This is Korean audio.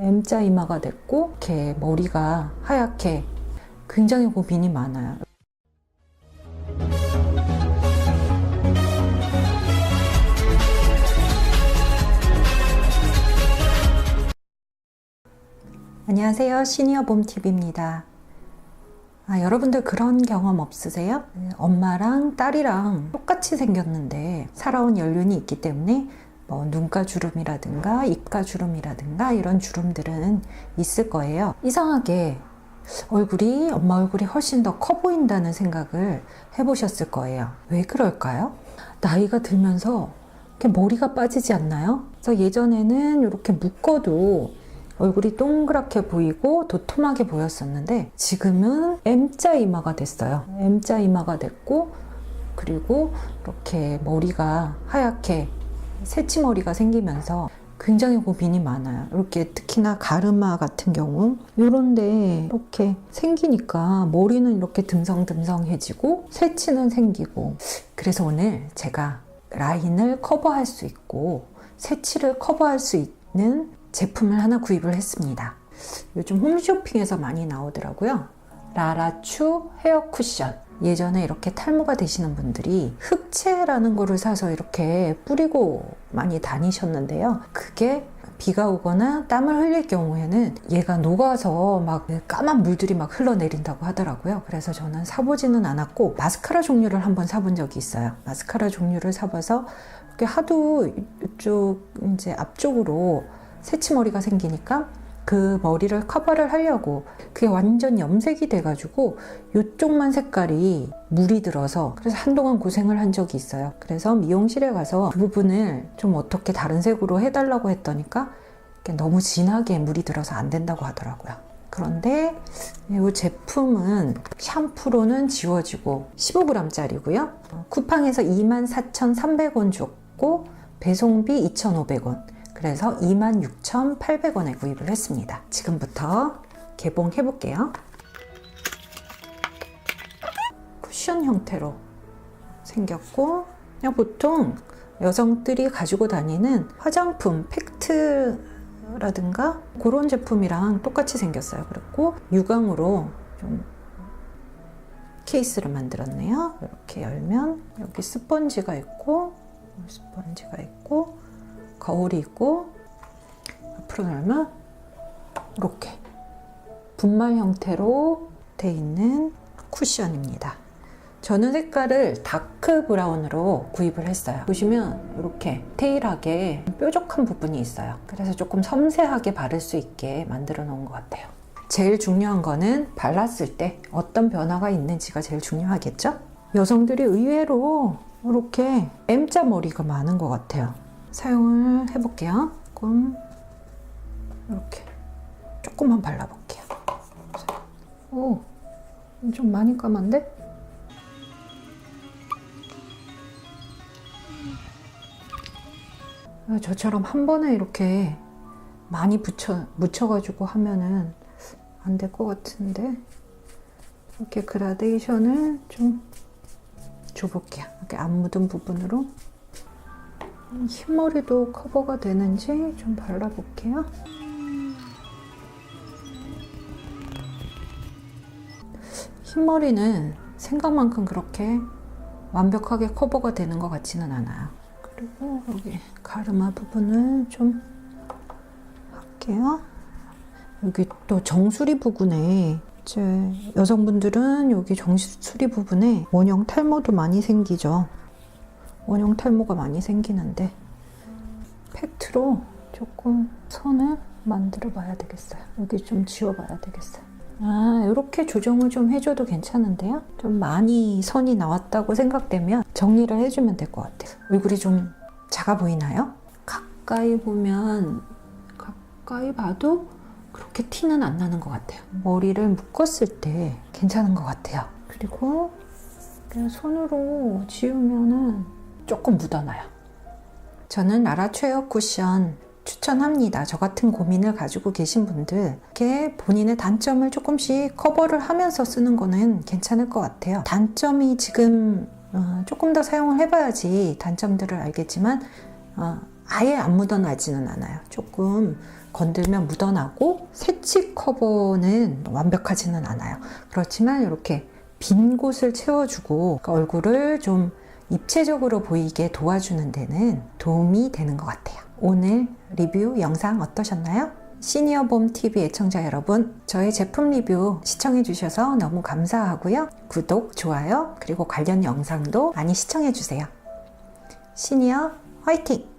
M자 이마가 됐고 이렇게 머리가 하얗게 굉장히 고민이 많아요. 안녕하세요. 시니어 봄TV입니다. 아, 여러분들 그런 경험 없으세요? 엄마랑 딸이랑 똑같이 생겼는데 살아온 연륜이 있기 때문에 뭐 눈가 주름이라든가 입가 주름이라든가 이런 주름들은 있을 거예요. 이상하게 얼굴이 엄마 얼굴이 훨씬 더 커 보인다는 생각을 해보셨을 거예요. 왜 그럴까요? 나이가 들면서 이렇게 머리가 빠지지 않나요? 그래서 예전에는 이렇게 묶어도 얼굴이 동그랗게 보이고 도톰하게 보였었는데 지금은 M자 이마가 됐어요. M자 이마가 됐고 그리고 이렇게 머리가 하얗게 새치머리가 생기면서 굉장히 고민이 많아요. 이렇게 특히나 가르마 같은 경우 이런데 이렇게 생기니까 머리는 이렇게 듬성듬성해지고 새치는 생기고 그래서 오늘 제가 라인을 커버할 수 있고 새치를 커버할 수 있는 제품을 하나 구입을 했습니다. 요즘 홈쇼핑에서 많이 나오더라고요. 라라추 헤어 쿠션. 예전에 이렇게 탈모가 되시는 분들이 흑채라는 거를 사서 이렇게 뿌리고 많이 다니셨는데요. 그게 비가 오거나 땀을 흘릴 경우에는 얘가 녹아서 막 까만 물들이 막 흘러내린다고 하더라고요. 그래서 저는 사보지는 않았고 마스카라 종류를 한번 사본 적이 있어요. 마스카라 종류를 사봐서 하도 이쪽 이제 앞쪽으로 새치머리가 생기니까 그 머리를 커버를 하려고 그게 완전 염색이 돼가지고 이쪽만 색깔이 물이 들어서 그래서 한동안 고생을 한 적이 있어요. 그래서 미용실에 가서 그 부분을 좀 어떻게 다른 색으로 해달라고 했더니까 너무 진하게 물이 들어서 안 된다고 하더라고요. 그런데 이 제품은 샴푸로는 지워지고 15g짜리고요. 쿠팡에서 24,300원 줬고 배송비 2,500원. 그래서 26,800원에 구입을 했습니다. 지금부터 개봉해 볼게요. 쿠션 형태로 생겼고 그냥 보통 여성들이 가지고 다니는 화장품 팩트라든가 그런 제품이랑 똑같이 생겼어요. 그리고 유광으로 좀 케이스를 만들었네요. 이렇게 열면 여기 스펀지가 있고 스펀지가 있고 거울이 있고 앞으로 열면 이렇게 분말 형태로 돼 있는 쿠션입니다. 저는 색깔을 다크 브라운으로 구입을 했어요. 보시면 이렇게 테일하게 뾰족한 부분이 있어요. 그래서 조금 섬세하게 바를 수 있게 만들어 놓은 것 같아요. 제일 중요한 거는 발랐을 때 어떤 변화가 있는지가 제일 중요하겠죠? 여성들이 의외로 이렇게 M자 머리가 많은 것 같아요. 사용을 해볼게요. 조금 이렇게 조금만 발라볼게요. 오, 좀 많이 까만데? 저처럼 한 번에 이렇게 많이 붙여, 묻혀가지고 하면은 안 될 것 같은데 이렇게 그라데이션을 좀 줘볼게요. 이렇게 안 묻은 부분으로 흰머리도 커버가 되는지 좀 발라볼게요. 흰머리는 생각만큼 그렇게 완벽하게 커버가 되는 것 같지는 않아요. 그리고 여기 가르마 부분을 좀 할게요. 여기 또 정수리 부분에 이제 여성분들은 여기 정수리 부분에 원형 탈모도 많이 생기죠. 원형 탈모가 많이 생기는데 팩트로 조금 선을 만들어 봐야 되겠어요. 여기 좀 지워 봐야 되겠어요. 아, 이렇게 조정을 좀 해줘도 괜찮은데요? 좀 많이 선이 나왔다고 생각되면 정리를 해주면 될 것 같아요. 얼굴이 좀 작아 보이나요? 가까이 보면, 가까이 봐도 그렇게 티는 안 나는 것 같아요. 머리를 묶었을 때 괜찮은 것 같아요. 그리고 그냥 손으로 지우면은 조금 묻어나요. 저는 라라 최어 쿠션 추천합니다. 저 같은 고민을 가지고 계신 분들, 이렇게 본인의 단점을 조금씩 커버를 하면서 쓰는 거는 괜찮을 것 같아요. 단점이 지금 어, 조금 더 사용을 해봐야지 단점들을 알겠지만, 어, 아예 안 묻어나지는 않아요. 조금 건들면 묻어나고 새치 커버는 완벽하지는 않아요. 그렇지만 이렇게 빈 곳을 채워주고 그러니까 얼굴을 좀 입체적으로 보이게 도와주는 데는 도움이 되는 것 같아요. 오늘 리뷰 영상 어떠셨나요? 시니어봄 TV 애청자 여러분, 저의 제품 리뷰 시청해 주셔서 너무 감사하고요. 구독, 좋아요, 그리고 관련 영상도 많이 시청해 주세요. 시니어 화이팅!